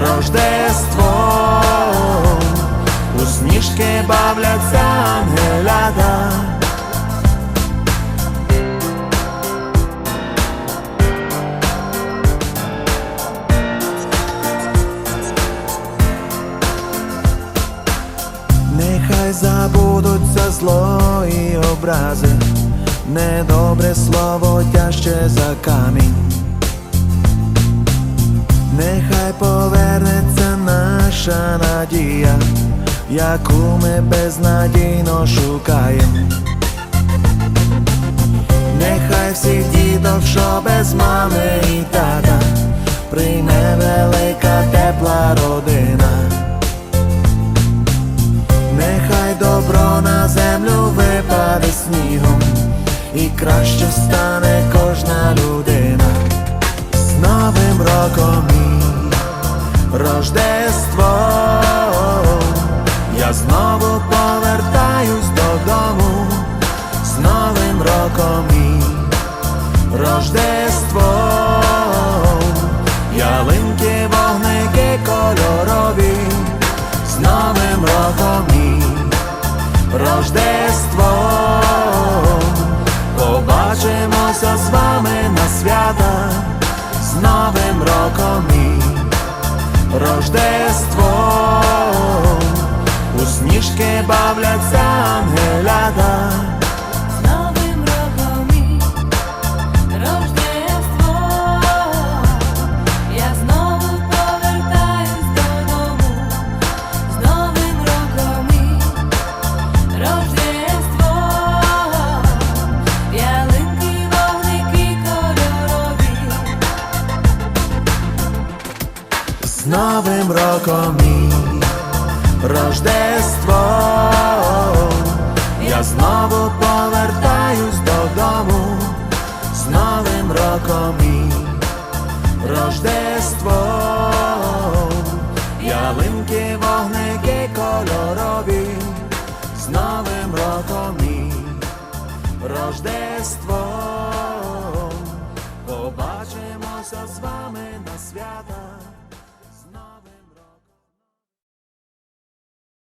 Рождество, у сніжки бавляться ангелята. Нехай забудуться зло і образи, недобре слово тяжче за камінь. Нехай повернеться наша надія, яку ми безнадійно шукаємо. Нехай всіх діток, що без мами і тата, прийме велика тепла родина. Нехай добро на землю випаде снігом, і краще стане кожна людина. З Новим роком Рождество, я знову повертаюсь додому, з Новим роком і Рождество, ялинки, вогники кольорові, з Новим роком і Рождество, побачимося з вами на свята, з Новим роком і Рождество, у сніжки бавляться ангелята. З Новим роком і Рождество, я знову повертаюсь додому, з Новим роком і Рождество, ялинки, вогники кольорові, з Новим роком і Рождество, побачимося з вами на свята.